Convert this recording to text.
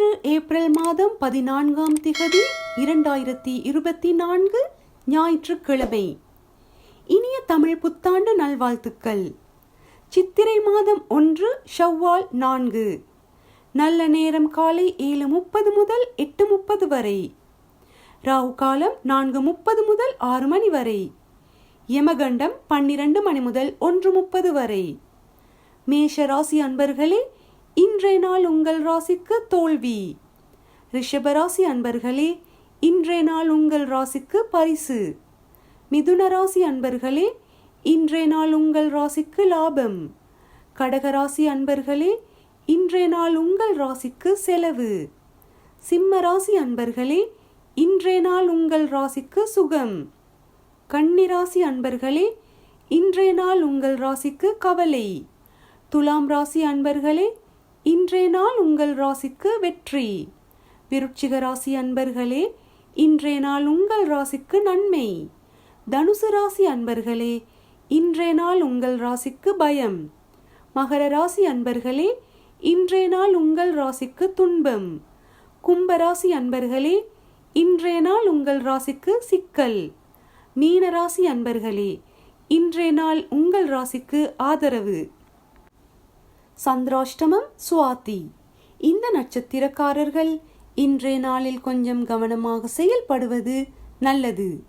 இன்று ஏப்ரல் மாதம் பதினான்காம் திகதி இரண்டாயிரத்தி இருபத்தி நான்கு ஞாயிற்றுக்கிழமை. இனிய தமிழ் புத்தாண்டு நல்வாழ்த்துக்கள். சித்திரை மாதம் ஒன்று ஷவ்வால் நான்கு. நல்ல நேரம் காலை ஏழு முப்பது முதல் எட்டு முப்பது வரை. ராகு காலம் நான்கு முப்பது முதல் ஆறு மணி வரை. யமகண்டம் பன்னிரண்டு மணி முதல் ஒன்று முப்பது வரை. மேஷ ராசி அன்பர்களே இன்றைய நாள் உங்கள் ராசிக்கு தோல்வி. ரிஷபராசி அன்பர்களே இன்றைய நாள் உங்கள் ராசிக்கு பரிசு. மிதுன ராசி அன்பர்களே இன்றைய நாள் உங்கள் ராசிக்கு லாபம். கடகராசி அன்பர்களே இன்றைய நாள் உங்கள் ராசிக்கு செலவு. சிம்ம ராசி அன்பர்களே இன்றைய நாள் உங்கள் ராசிக்கு சுகம். கன்னிராசி அன்பர்களே இன்றைய நாள் உங்கள் ராசிக்கு கவலை. துலாம் ராசி அன்பர்களே இன்றைய நாள் உங்கள் ராசிக்கு வெற்றி. விருட்சிக ராசி அன்பர்களே இன்றைய நாள் உங்கள் ராசிக்கு நன்மை. தனுசு ராசி அன்பர்களே இன்றைய நாள் உங்கள் ராசிக்கு பயம். மகர ராசி அன்பர்களே இன்றைய நாள் உங்கள் ராசிக்கு துன்பம். கும்பராசி அன்பர்களே இன்றைய நாள் உங்கள் ராசிக்கு சிக்கல். மீன ராசி அன்பர்களே இன்றைய நாள் உங்கள் ராசிக்கு ஆதரவு. சந்திராஷ்டமம் சுவாதி. இந்த நட்சத்திரக்காரர்கள் இன்றைய நாளில் கொஞ்சம் கவனமாக செயல்படுவது நல்லது.